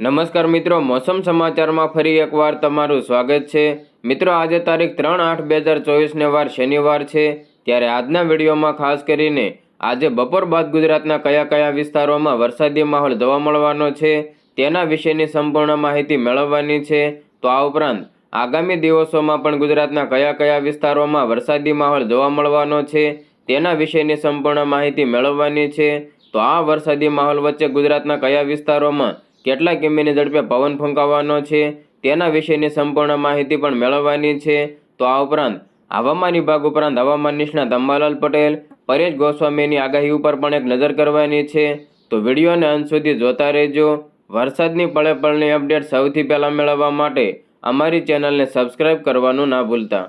નમસ્કાર મિત્રો, મોસમ સમાચારમાં ફરી એકવાર તમારું સ્વાગત છે. મિત્રો, આજે તારીખ ત્રણ આઠ બે હજાર ચોવીસને વાર શનિવાર છે. ત્યારે આજના વિડીયોમાં ખાસ કરીને આજે બપોર બાદ ગુજરાતના કયા કયા વિસ્તારોમાં વરસાદી માહોલ જોવા મળવાનો છે, તેના વિશેની સંપૂર્ણ માહિતી મેળવવાની છે. તો આ ઉપરાંત, આગામી દિવસોમાં પણ ગુજરાતના કયા કયા વિસ્તારોમાં વરસાદી માહોલ જોવા મળવાનો છે, તેના વિશેની સંપૂર્ણ માહિતી મેળવવાની છે. તો આ વરસાદી માહોલ વચ્ચે ગુજરાતના કયા વિસ્તારોમાં કેટલા કિમીની ઝડપે પવન ફૂંકાવાનો છે, તેના વિશેની સંપૂર્ણ માહિતી પણ મેળવવાની છે. તો આ ઉપરાંત હવામાન વિભાગ ઉપરાંત હવામાન નિષ્ણાત અંબાલાલ પટેલ, પરેશ ગોસ્વામીની આગાહી ઉપર પણ એક નજર કરવાની છે. તો વિડીયોને અંત સુધી જોતા રહેજો. વરસાદની પળે પળની અપડેટ સૌથી પહેલાં મેળવવા માટે અમારી ચેનલને સબસ્ક્રાઈબ કરવાનું ના ભૂલતા.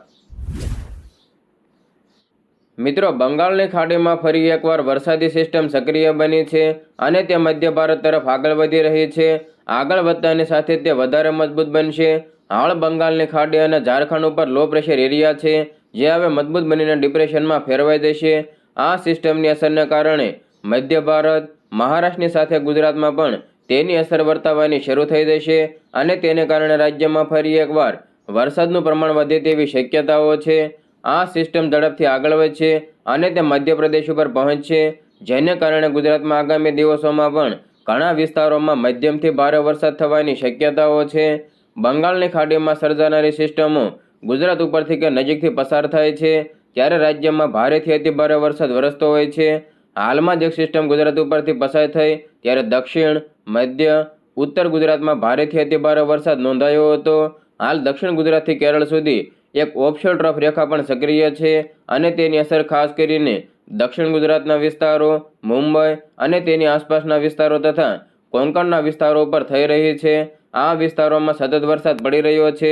મિત્રો, બંગાળની ખાડીમાં ફરી એકવાર વરસાદી સિસ્ટમ સક્રિય બની છે અને તે મધ્ય ભારત તરફ આગળ વધી રહી છે. આગળ વધતાની સાથે તે વધારે મજબૂત બનશે. હાલ બંગાળની ખાડી અને ઝારખંડ ઉપર લો પ્રેશર એરિયા છે, જે હવે મજબૂત બનીને ડિપ્રેશનમાં ફેરવાઈ જશે. આ સિસ્ટમની અસરને કારણે મધ્ય ભારત, મહારાષ્ટ્રની સાથે ગુજરાતમાં પણ તેની અસર વર્તાવાની શરૂ થઈ જશે અને તેને કારણે રાજ્યમાં ફરી એકવાર વરસાદનું પ્રમાણ વધે તેવી શક્યતાઓ છે. આ સિસ્ટમ ઝડપથી આગળ વધશે અને તે મધ્યપ્રદેશ ઉપર પહોંચશે જેને કારણે ગુજરાતમાં આગામી દિવસોમાં પણ ઘણા વિસ્તારોમાં મધ્યમથી ભારે વરસાદ થવાની શક્યતાઓ છે. બંગાળની ખાડીમાં સર્જાનારી સિસ્ટમો ગુજરાત ઉપરથી કે નજીકથી પસાર થાય છે, ત્યારે રાજ્યમાં ભારેથી અતિભારે વરસાદ વરસતો હોય છે. હાલમાં જ સિસ્ટમ ગુજરાત ઉપરથી પસાર થઈ, ત્યારે દક્ષિણ, મધ્ય, ઉત્તર ગુજરાતમાં ભારેથી અતિભારે વરસાદ નોંધાયો હતો. હાલ દક્ષિણ ગુજરાતથી કેરળ સુધી એક ઓફશોર ટ્રફ રેખા પણ સક્રિય છે અને તેની અસર ખાસ કરીને દક્ષિણ ગુજરાતના વિસ્તારો, મુંબઈ અને તેની આસપાસના વિસ્તારો તથા કોંકણના વિસ્તારો પર થઈ રહી છે. આ વિસ્તારોમાં સતત વરસાદ પડી રહ્યો છે.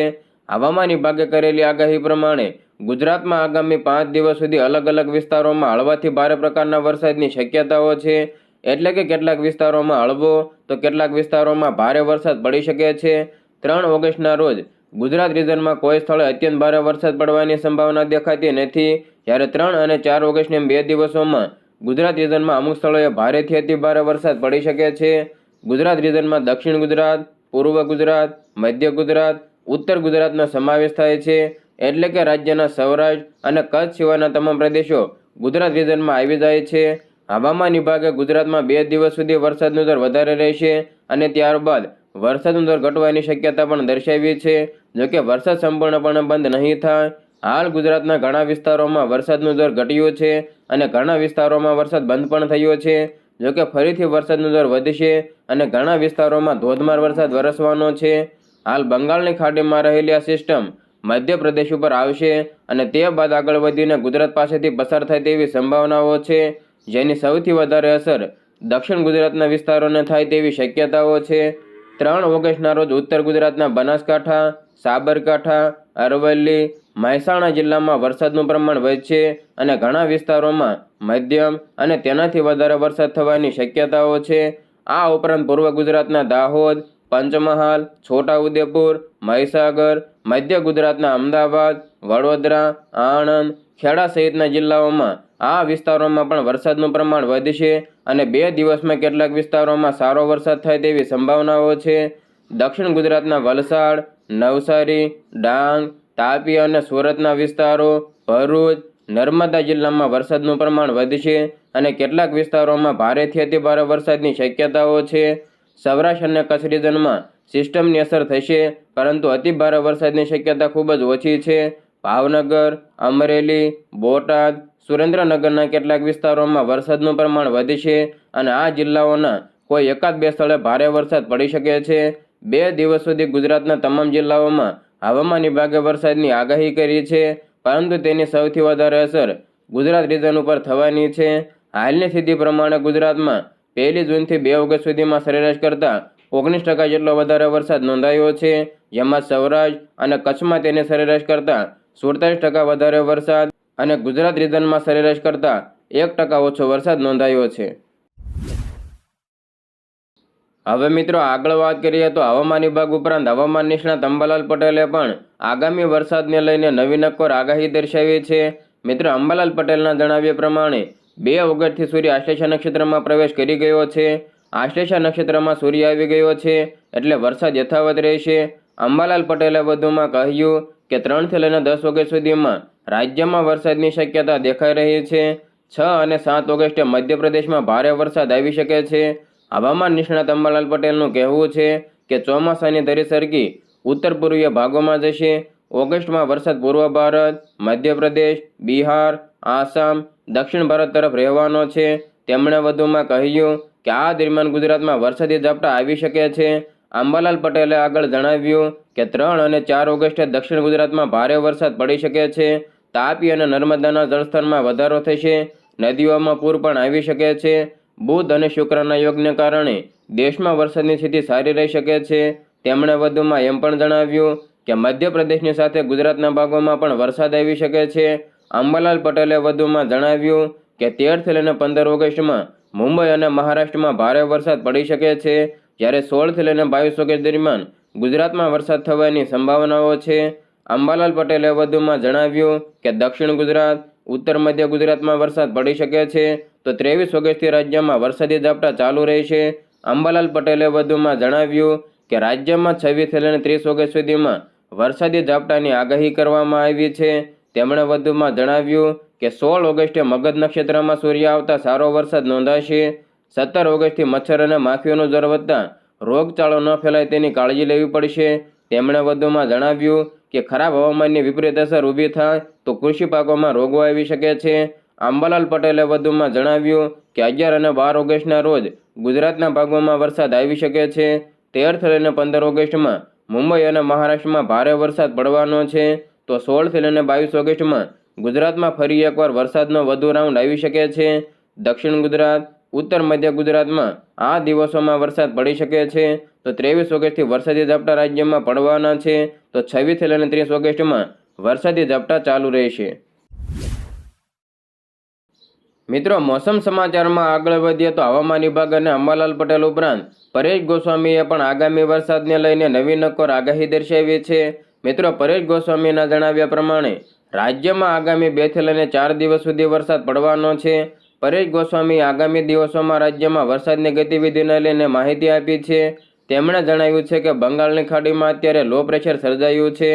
હવામાન વિભાગે કરેલી આગાહી પ્રમાણે ગુજરાતમાં આગામી પાંચ દિવસ સુધી અલગ અલગ વિસ્તારોમાં હળવાથી ભારે પ્રકારના વરસાદની શક્યતાઓ છે. એટલે કે કેટલાક વિસ્તારોમાં હળવો તો કેટલાક વિસ્તારોમાં ભારે વરસાદ પડી શકે છે. ત્રણ ઓગસ્ટના રોજ ગુજરાત રિજનમાં કોઈ સ્થળે અત્યંત ભારે વરસાદ પડવાની સંભાવના દેખાતી નથી. જ્યારે ત્રણ અને ચાર ઓગસ્ટની બે દિવસોમાં ગુજરાત રિજનમાં અમુક સ્થળોએ ભારેથી અતિ ભારે વરસાદ પડી શકે છે. ગુજરાત રિજનમાં દક્ષિણ ગુજરાત, પૂર્વ ગુજરાત, મધ્ય ગુજરાત, ઉત્તર ગુજરાતનો સમાવેશ થાય છે. એટલે કે રાજ્યના સૌરાષ્ટ્ર અને કચ્છ સિવાયના તમામ પ્રદેશો ગુજરાત રિજનમાં આવી જાય છે. હવામાન વિભાગે ગુજરાતમાં બે દિવસ સુધી વરસાદનું દર વધારે રહેશે અને ત્યારબાદ વરસાદનો દર ઘટવાની શક્યતા પણ દર્શાવી છે. જોકે વરસાદ સંપૂર્ણપણે બંધ નહીં થાય, હાલ ગુજરાતના ઘણા વિસ્તારોમાં વરસાદનો દર ઘટ્યો છે અને ઘણા વિસ્તારોમાં વરસાદ બંધ પણ થયો છે. જોકે ફરીથી વરસાદનો દર વધશે અને ઘણા વિસ્તારોમાં ધોધમાર વરસાદ વરસવાનો છે. હાલ બંગાળની ખાડીમાં રહેલી આ સિસ્ટમ મધ્યપ્રદેશ ઉપર આવશે અને તે બાદ આગળ વધીને ગુજરાત પાસેથી પસાર થાય તેવી સંભાવનાઓ છે, જેની સૌથી વધારે અસર દક્ષિણ ગુજરાતના વિસ્તારોને થાય તેવી શક્યતાઓ છે. ત્રણ ઓગસ્ટના રોજ ઉત્તર ગુજરાતના બનાસકાંઠા, સાબરકાંઠા, અરવલ્લી, મહેસાણા જિલ્લામાં વરસાદનું પ્રમાણ વધશે અને ઘણા વિસ્તારોમાં મધ્યમ અને તેનાથી વધારે વરસાદ થવાની શક્યતાઓ છે. આ ઉપરાંત પૂર્વ ગુજરાતના દાહોદ, પંચમહાલ, છોટાઉદેપુર, મહીસાગર, મધ્ય ગુજરાતના અમદાવાદ, વડોદરા, આણંદ, ખેડા સહિતના જિલ્લાઓમાં આ વિસ્તારોમાં પણ વરસાદનું પ્રમાણ વધશે અને બે દિવસમાં કેટલાક વિસ્તારોમાં સારો વરસાદ થાય તેવી સંભાવનાઓ છે. દક્ષિણ ગુજરાતના વલસાડ, નવસારી, ડાંગ, તાપી અને સુરતના વિસ્તારો, ભરૂચ, નર્મદા જિલ્લામાં વરસાદનું પ્રમાણ વધશે અને કેટલાક વિસ્તારોમાં ભારેથી અતિભારે વરસાદની શક્યતાઓ છે. સૌરાષ્ટ્ર અને કચ્છ રિજનમાં સિસ્ટમની અસર થશે, પરંતુ અતિભારે વરસાદની શક્યતા ખૂબ જ ઓછી છે. ભાવનગર, અમરેલી, બોટાદ સુરેન્દ્રનગરના કેટલાક વિસ્તારોમાં વરસાદનું પ્રમાણ વધશે અને આ જિલ્લાઓના કોઈ એકાદ બે સ્થળે ભારે વરસાદ પડી શકે છે. બે દિવસ સુધી ગુજરાતના તમામ જિલ્લાઓમાં હવામાન વિભાગે વરસાદની આગાહી કરી છે, પરંતુ તેની સૌથી વધારે અસર ગુજરાત રિજન ઉપર થવાની છે. હાલની સ્થિતિ પ્રમાણે ગુજરાતમાં પહેલી જૂનથી બે ઓગસ્ટ સુધીમાં સરેરાશ કરતાં ઓગણીસ ટકા જેટલો વધારે વરસાદ નોંધાયો છે. જેમાં સૌરાષ્ટ્ર અને કચ્છમાં તેની સરેરાશ કરતાં સુડતાલીસ ટકા વધારે વરસાદ અને ગુજરાત રિજનમાં સરેરાશ કરતાં એક ટકા ઓછો વરસાદ નોંધાયો છે. હવે મિત્રો આગળ વાત કરીએ તો હવામાન વિભાગ ઉપરાંત હવામાન નિષ્ણાત અંબાલાલ પટેલે પણ આગામી વરસાદને લઈને નવી નક્કોર આગાહી દર્શાવી છે. મિત્રો અંબાલાલ પટેલના જણાવ્યા પ્રમાણે બે ઓગસ્ટથી સૂર્ય આશ્લેષા નક્ષત્રમાં પ્રવેશ કરી ગયો છે. આશ્લેષા નક્ષત્રમાં સૂર્ય આવી ગયો છે એટલે વરસાદ યથાવત રહેશે. અંબાલાલ પટેલે વધુમાં કહ્યું કે ત્રણથી લઈને દસ ઓગસ્ટ સુધીમાં રાજ્યમાં વરસાદની શક્યતા દેખાઈ રહી છે. છ અને સાત ઓગસ્ટે મધ્યપ્રદેશમાં ભારે વરસાદ આવી શકે છે. હવામાન નિષ્ણાત અંબાલાલ પટેલનું કહેવું છે કે ચોમાસાની ધરી સરકી ઉત્તર પૂર્વીય ભાગોમાં જશે. ઓગસ્ટમાં વરસાદ પૂર્વ ભારત, મધ્યપ્રદેશ, બિહાર, આસામ, દક્ષિણ ભારત તરફ રહેવાનો છે. તેમણે વધુમાં કહ્યું કે આ દરમિયાન ગુજરાતમાં વરસાદી ઝાપટા આવી શકે છે. અંબાલાલ પટેલે આગળ જણાવ્યું કે ત્રણ અને ચાર ઓગસ્ટે દક્ષિણ ગુજરાતમાં ભારે વરસાદ પડી શકે છે. તાપી અને નર્મદાના જળસ્તરમાં વધારો થશે. નદીઓમાં પૂર પણ આવી શકે છે. બુધ અને શુક્રના યોગને કારણે દેશમાં વરસાદની સ્થિતિ સારી રહી શકે છે. તેમણે વધુમાં એમ પણ જણાવ્યું કે મધ્યપ્રદેશની સાથે ગુજરાતના ભાગોમાં પણ વરસાદ આવી શકે છે. અંબાલાલ પટેલે વધુમાં જણાવ્યું કે તેરથી લઈને પંદર ઓગસ્ટમાં મુંબઈ અને મહારાષ્ટ્રમાં ભારે વરસાદ પડી શકે છે. જ્યારે સોળથી લઈને બાવીસ ઓગસ્ટ દરમિયાન ગુજરાતમાં વરસાદ થવાની સંભાવનાઓ છે. અંબાલાલ પટેલે વધુમાં જણાવ્યું કે દક્ષિણ ગુજરાત, ઉત્તર મધ્ય ગુજરાતમાં વરસાદ પડી શકે છે. તો ત્રેવીસ ઓગસ્ટથી રાજ્યમાં વરસાદી ઝાપટા ચાલુ રહેશે. અંબાલાલ પટેલે વધુમાં જણાવ્યું કે રાજ્યમાં છવ્વીસથી લઈને ત્રીસ ઓગસ્ટ સુધીમાં વરસાદી ઝાપટાની આગાહી કરવામાં આવી છે. તેમણે વધુમાં જણાવ્યું કે સોળ ઓગસ્ટે મગધ નક્ષત્રમાં સૂર્ય આવતા સારો વરસાદ નોંધાશે. સત્તર ઓગસ્ટથી મચ્છર અને માખીઓનું জ্વર વધતા રોગચાળો ન ફેલાય તેની કાળજી લેવી પડશે. તેમણે વધુમાં જણાવ્યું કે ખરાબ હવામાનની વિપરીત અસર ઊભી થાય તો કૃષિ પાકોમાં રોગો આવી શકે છે. આંબાલાલ પટેલે વધુમાં જણાવ્યું કે અગિયાર અને બાર ઓગસ્ટના રોજ ગુજરાતના ભાગોમાં વરસાદ આવી શકે છે. તેરથી લઈને પંદર ઓગસ્ટમાં મુંબઈ અને મહારાષ્ટ્રમાં ભારે વરસાદ પડવાનો છે. તો સોળથી લઈને બાવીસ ઓગસ્ટમાં ગુજરાતમાં ફરી એકવાર વરસાદનો વધુ રાઉન્ડ આવી શકે છે. દક્ષિણ ગુજરાત ઉત્તર મધ્ય ગુજરાતમાં આ દિવસોમાં વરસાદ પડી શકે છે. તો ત્રેવીસ ઓગસ્ટથી વરસાદી ઝાપટા રાજ્યમાં પડવાના છે. તો છવ્વીસથી લઈને ત્રીસ ઓગસ્ટમાં વરસાદી ઝાપટા ચાલુ રહેશે. મિત્રો, મોસમ સમાચારમાં આગળ વધીએ તો હવામાન વિભાગ અને અંબાલાલ પટેલ ઉપરાંત પરેશ ગોસ્વામીએ પણ આગામી વરસાદને લઈને નવી નક્કોર આગાહી દર્શાવી છે. મિત્રો, પરેશ ગોસ્વામીના જણાવ્યા પ્રમાણે રાજ્યમાં આગામી બેથી લઈને ચાર દિવસ સુધી વરસાદ પડવાનો છે. પરેશ ગોસ્વામી આગામી દિવસોમાં રાજ્યમાં વરસાદની ગતિવિધિને લઈને માહિતી આપી છે. તેમણે જણાવ્યું છે કે બંગાળની ખાડીમાં અત્યારે લો પ્રેશર સર્જાયું છે.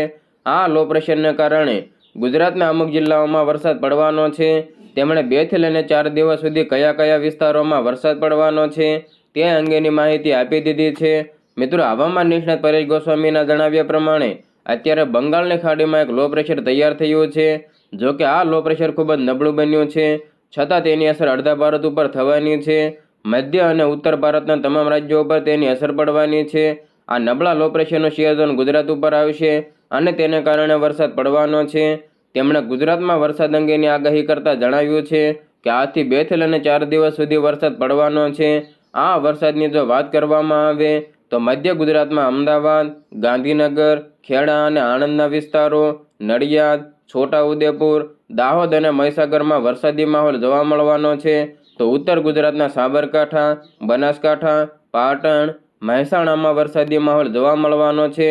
આ લો પ્રેશરને કારણે ગુજરાતના અમુક જિલ્લાઓમાં વરસાદ પડવાનો છે. તેમણે બેથી લઈને ચાર દિવસ સુધી કયા કયા વિસ્તારોમાં વરસાદ પડવાનો છે તે અંગેની માહિતી આપી દીધી છે. મિત્રો, હવામાન નિષ્ણાત પરેશ ગોસ્વામીના જણાવ્યા પ્રમાણે અત્યારે બંગાળની ખાડીમાં એક લો પ્રેશર તૈયાર થયું છે. જો કે આ લો પ્રેશર ખૂબ જ નબળું બન્યું છે. છતાં તેની અસર અડધા ભારત ઉપર થવાની છે. મધ્ય અને ઉત્તર ભારતના તમામ રાજ્યો ઉપર તેની અસર પડવાની છે. આ નબળા લો પ્રેશરનું સિયાઝોન ગુજરાત ઉપર આવશે અને તેને કારણે વરસાદ પડવાનો છે. તેમણે ગુજરાતમાં વરસાદ અંગેની આગાહી કરતાં જણાવ્યું છે કે આજથી બેથી લઈને ચાર દિવસ સુધી વરસાદ પડવાનો છે. આ વરસાદની જો વાત કરવામાં આવે તો મધ્ય ગુજરાતમાં અમદાવાદ, ગાંધીનગર, ખેડા અને આણંદના વિસ્તારો, નડિયાદ છોટાઉદેપુર, દાહોદ અને મહીસાગરમાં વરસાદી માહોલ જોવા મળવાનો છે. તો ઉત્તર ગુજરાતના સાબરકાંઠા, બનાસકાંઠા, પાટણ, મહેસાણામાં વરસાદી માહોલ જોવા મળવાનો છે.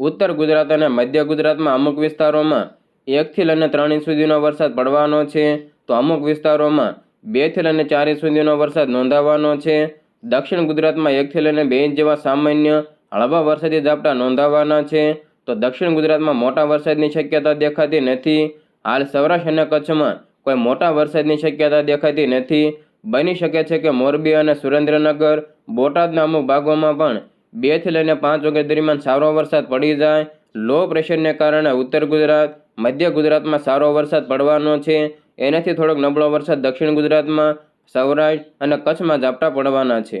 ઉત્તર ગુજરાત અને મધ્ય ગુજરાતમાં અમુક વિસ્તારોમાં એકથી લઈને ત્રણ ઇંચ સુધીનો વરસાદ પડવાનો છે. તો અમુક વિસ્તારોમાં બેથી લઈને ચાર ઇંચ સુધીનો વરસાદ નોંધાવાનો છે. દક્ષિણ ગુજરાતમાં એકથી લઈને બે ઇંચ જેવા સામાન્ય હળવા વરસાદી ઝાપટા નોંધાવાના છે. તો દક્ષિણ ગુજરાતમાં મોટા વરસાદની શક્યતા દેખાતી નથી. હાલ સૌરાષ્ટ્ર અને કચ્છમાં કોઈ મોટા વરસાદની શક્યતા દેખાતી નથી. બની શકે છે કે મોરબી અને સુરેન્દ્રનગર બોટાદના અમુક ભાગોમાં પણ બેથી લઈને પાંચ વાગ્યા દરમિયાન સારો વરસાદ પડી જાય. લો પ્રેશરને કારણે ઉત્તર ગુજરાત, મધ્ય ગુજરાતમાં સારો વરસાદ પડવાનો છે. એનાથી થોડોક નબળો વરસાદ દક્ષિણ ગુજરાતમાં, સૌરાષ્ટ્ર અને કચ્છમાં ઝાપટા પડવાના છે.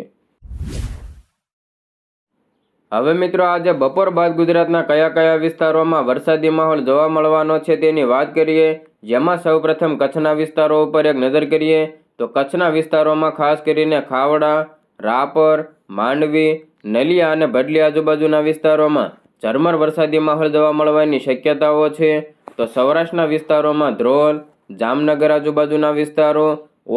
હવે મિત્રો આજે બપોર બાદ ગુજરાતના કયા કયા વિસ્તારોમાં વરસાદી માહોલ જોવા મળવાનો છે તેની વાત કરીએ. જેમાં સૌપ્રથમ કચ્છના વિસ્તારો ઉપર એક નજર કરીએ તો કચ્છના વિસ્તારોમાં ખાસ કરીને ખાવડા, રાપર, માંડવી, નલિયા અને ભડલી આજુબાજુના વિસ્તારોમાં ઝરમર વરસાદી માહોલ જોવા મળવાની શક્યતાઓ છે. તો સૌરાષ્ટ્રના વિસ્તારોમાં ધ્રોલ, જામનગર આજુબાજુના વિસ્તારો,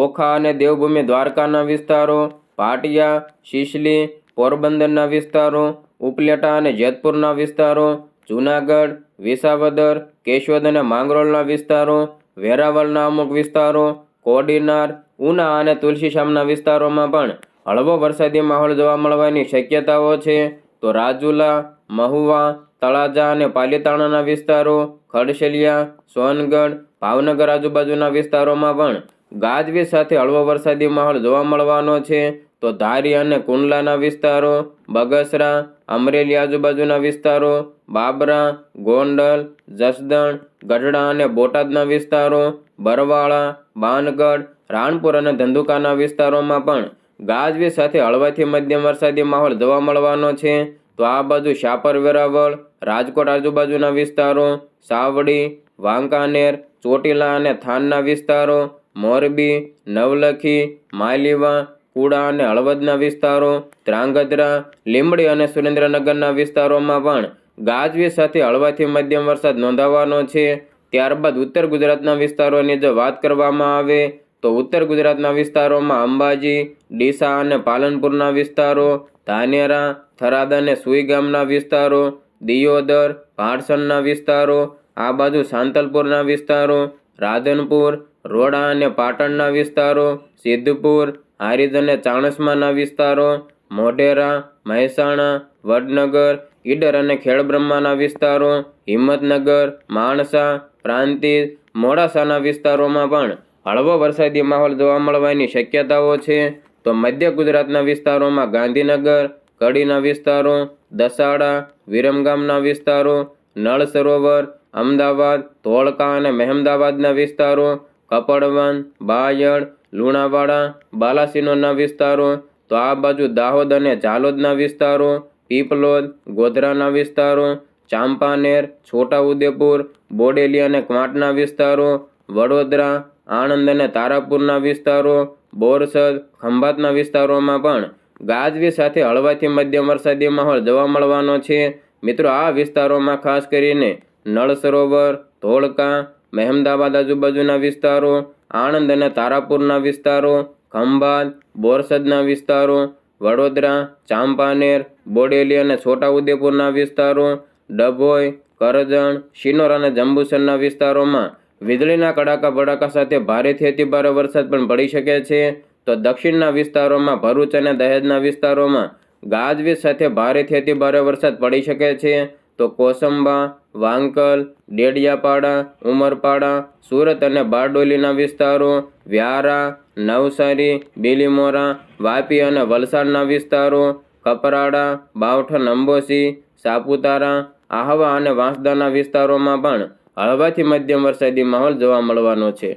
ઓખા અને દેવભૂમિ દ્વારકાના વિસ્તારો, પાટિયા, શિશલી પોરબંદરના વિસ્તારો, ઉપલેટા અને જેતપુરના વિસ્તારો, જૂનાગઢ, વિસાવદર, કેશોદ અને માંગરોળના વિસ્તારો, વેરાવળના અમુક વિસ્તારો, કોડીનાર, ઉના અને તુલસીશામના વિસ્તારોમાં પણ હળવો વરસાદી માહોલ જોવા મળવાની શક્યતાઓ છે. તો રાજુલા, મહુવા, તળાજા અને પાલીતાણાના વિસ્તારો, ખડશેલિયા, સોનગઢ, ભાવનગર આજુબાજુના વિસ્તારોમાં પણ ગાજવીજ સાથે હળવો વરસાદી માહોલ જોવા મળવાનો છે. તો ધારી અને કુંડલાના વિસ્તારો, બગસરા, અમરેલી આજુબાજુના વિસ્તારો, બાબરા, ગોંડલ, જસદણ, ગઢડા અને બોટાદના વિસ્તારો, બરવાળા, બાનગઢ, રાણપુર અને ધંધુકાના વિસ્તારોમાં પણ ગાજવી સાથે હળવાથી મધ્યમ વરસાદી માહોલ જોવા મળવાનો છે. તો આ બાજુ શાપર, વેરાવળ, રાજકોટ આજુબાજુના વિસ્તારો, સાવડી, વાંકાનેર, ચોટીલા અને થાનના વિસ્તારો, મોરબી, નવલખી, માલીવા કુડા અને હળવદના વિસ્તારો ત્રાંગધ્રા લીંબડી અને સુરેન્દ્રનગરના વિસ્તારોમાં પણ ગાજવી સાથે હળવાથી મધ્યમ વરસાદ નોંધાવાનો છે. ત્યારબાદ ઉત્તર ગુજરાતના વિસ્તારોની જો વાત કરવામાં આવે, તો ઉત્તર ગુજરાતના વિસ્તારોમાં અંબાજી, ડીસા અને પાલનપુરના વિસ્તારો, ધાનેરા, થરાદ અને સુઈ ગામના વિસ્તારો, દિયોદર ભાડસણના વિસ્તારો, આ બાજુ સાંતલપુરના વિસ્તારો, રાધનપુર, રોડા અને પાટણના વિસ્તારો, સિદ્ધપુર હારીજ અને ચાણસમાના વિસ્તારો, મોઢેરા, મહેસાણા, વડનગર, ઈડર અને ખેડબ્રહ્માના વિસ્તારો, હિંમતનગર, માણસા, પ્રાંતિજ, મોડાસાના વિસ્તારોમાં પણ હળવો વરસાદી માહોલ જોવા મળવાની શક્યતાઓ છે. તો મધ્ય ગુજરાતના વિસ્તારોમાં ગાંધીનગર, કડીના વિસ્તારો, દસાડા, વિરમગામના વિસ્તારો, નળ સરોવર, અમદાવાદ, ધોળકા અને મહેમદાવાદના વિસ્તારો કપડવન બાયડ લુણાવાડા બાલાસિનોરના વિસ્તારો, તો આ બાજુ દાહોદ અને ઝાલોદના વિસ્તારો, પીપલોદ, ગોધરાના વિસ્તારો, ચાંપાનેર, છોટાઉદેપુર, બોડેલી અને ક્વાંટના વિસ્તારો, વડોદરા, આણંદ અને તારાપુરના વિસ્તારો, બોરસદ, ખંભાતના વિસ્તારોમાં પણ ગાજવી સાથે હળવાથી મધ્યમ વરસાદી માહોલ જોવા મળવાનો છે. મિત્રો, આ વિસ્તારોમાં ખાસ કરીને નળ સરોવર, ધોળકા મહેમદાબાદ આજુબાજુના વિસ્તારો આણંદ અને તારાપુરના વિસ્તારો, ખંભાત, બોરસદના વિસ્તારો, વડોદરા, ચાંપાનેર, બોડેલી અને છોટાઉદેપુરના વિસ્તારો, ડભોઈ, કરજણ, શિનોર અને જંબુસરના વિસ્તારોમાં વીજળીના કડાકા ભડાકા સાથે ભારેથી અતિભારે વરસાદ પણ પડી શકે છે. તો દક્ષિણના વિસ્તારોમાં ભરૂચ અને દહેજના વિસ્તારોમાં ગાજવીજ સાથે ભારેથી અતિભારે વરસાદ પડી શકે છે. તો કોસંબા, વાંકલ, ડેડિયાપાડા, ઉમરપાડા, સુરત અને બારડોલીના વિસ્તારો, વ્યારા, નવસારી, બીલીમોરા, વાપી અને વલસાડના વિસ્તારો, કપરાડા બાવઠન અંબોસી સાપુતારા, આહવા અને વાંસદાના વિસ્તારોમાં પણ હળવાથી મધ્યમ વરસાદી માહોલ જોવા મળવાનો છે.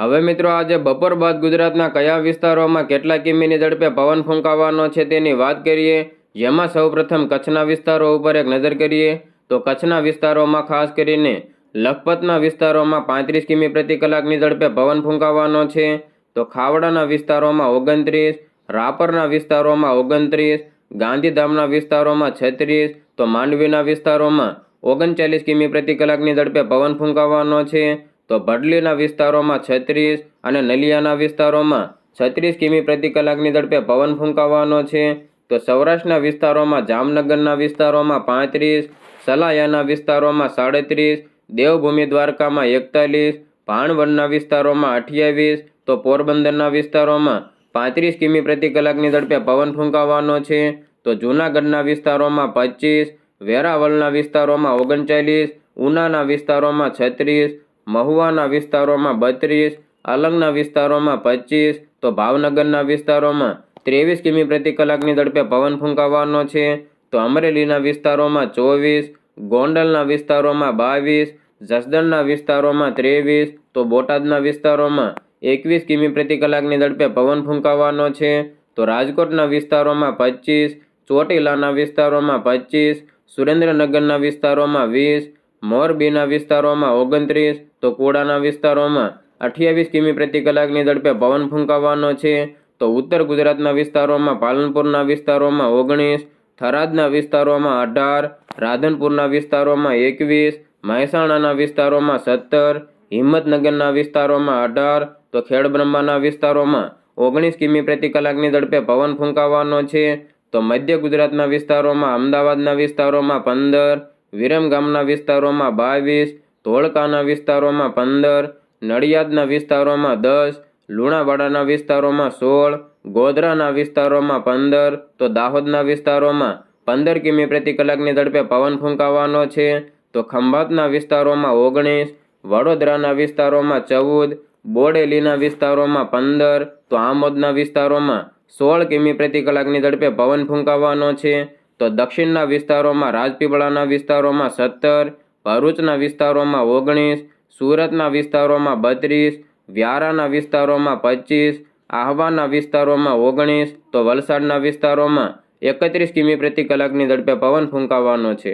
હવે મિત્રો આજે બપોર બાદ ગુજરાતના કયા વિસ્તારોમાં કેટલા કિમીની ઝડપે પવન ફૂંકાવાનો છે તેની વાત કરીએ. જેમાં સૌપ્રથમ કચ્છના વિસ્તારો ઉપર એક નજર કરીએ તો કચ્છના વિસ્તારોમાં ખાસ કરીને લખપતના વિસ્તારોમાં પાંત્રીસ કિમી પ્રતિ કલાકની ઝડપે પવન ફૂંકાવાનો છે. તો ખાવડાના વિસ્તારોમાં ઓગણત્રીસ, રાપરના વિસ્તારોમાં ઓગણત્રીસ, ગાંધીધામના વિસ્તારોમાં છત્રીસ, તો માંડવીના વિસ્તારોમાં ઓગણચાલીસ કિમી પ્રતિ કલાકની ઝડપે પવન ફૂંકાવાનો છે. તો ભડલીના વિસ્તારોમાં છત્રીસ અને નલિયાના વિસ્તારોમાં છત્રીસ કિમી પ્રતિ કલાકની ઝડપે પવન ફૂંકાવાનો છે. તો સૌરાષ્ટ્રના વિસ્તારોમાં જામનગરના વિસ્તારોમાં પાંત્રીસ, સલાયાના વિસ્તારોમાં સાડત્રીસ, દેવભૂમિ દ્વારકામાં એકતાલીસ, ભાણવડના વિસ્તારોમાં અઠ્યાવીસ, તો પોરબંદરના વિસ્તારોમાં પાંત્રીસ કિમી પ્રતિ કલાકની ઝડપે પવન ફૂંકાવાનો છે. તો જૂનાગઢના વિસ્તારોમાં પચીસ, વેરાવળના વિસ્તારોમાં ઓગણચાલીસ, ઉનાના વિસ્તારોમાં છત્રીસ મહુવાના વિસ્તારોમાં બત્રીસ અલંગના વિસ્તારોમાં પચીસ તો ભાવનગરના વિસ્તારોમાં ત્રેવીસ કિમી પ્રતિ કલાકની ઝડપે પવન ફૂંકાવાનો છે. તો અમરેલીના વિસ્તારોમાં ચોવીસ, ગોંડલના વિસ્તારોમાં બાવીસ, જસદણના વિસ્તારોમાં ત્રેવીસ, તો બોટાદના વિસ્તારોમાં એકવીસ કિમી પ્રતિ કલાકની ઝડપે પવન ફૂંકાવાનો છે. તો રાજકોટના વિસ્તારોમાં પચીસ ચોટીલાના વિસ્તારોમાં પચીસ સુરેન્દ્રનગરના વિસ્તારોમાં વીસ મોરબીના વિસ્તારોમાં ઓગણત્રીસ, તો કોડાના વિસ્તારોમાં અઠ્યાવીસ કિમી પ્રતિ કલાકની ઝડપે પવન ફૂંકાવાનો છે. તો ઉત્તર ગુજરાતના વિસ્તારોમાં પાલનપુરના વિસ્તારોમાં ઓગણીસ, થરાદના વિસ્તારોમાં અઢાર, રાધનપુરના વિસ્તારોમાં એકવીસ, મહેસાણાના વિસ્તારોમાં સત્તર, હિંમતનગરના વિસ્તારોમાં અઢાર, તો ખેડબ્રહ્માના વિસ્તારોમાં ઓગણીસ કિમી પ્રતિ કલાકની ઝડપે પવન ફૂંકાવાનો છે. તો મધ્ય ગુજરાતના વિસ્તારોમાં અમદાવાદના વિસ્તારોમાં પંદર વિરમગામના વિસ્તારોમાં બાવીસ, ધોળકાના વિસ્તારોમાં પંદર, નડિયાદના વિસ્તારોમાં દસ, લુણાવાડાના વિસ્તારોમાં સોળ, ગોધરાના વિસ્તારોમાં પંદર, તો દાહોદના વિસ્તારોમાં પંદર કિમી પ્રતિ કલાકની ઝડપે પવન ફૂંકાવાનો છે. તો ખંભાતના વિસ્તારોમાં ઓગણીસ, વડોદરાના વિસ્તારોમાં ચૌદ, બોડેલીના વિસ્તારોમાં પંદર, તો આમોદના વિસ્તારોમાં સોળ કિમી પ્રતિ કલાકની ઝડપે પવન ફૂંકાવાનો છે. તો દક્ષિણના વિસ્તારોમાં રાજપીપળાના વિસ્તારોમાં સત્તર, ભરૂચના વિસ્તારોમાં ઓગણીસ, સુરતના વિસ્તારોમાં બત્રીસ, વ્યારાના વિસ્તારોમાં પચીસ, આહવાના વિસ્તારોમાં ઓગણીસ, તો વલસાડના વિસ્તારોમાં એકત્રીસ કિમી પ્રતિ કલાકની ઝડપે પવન ફૂંકાવાનો છે.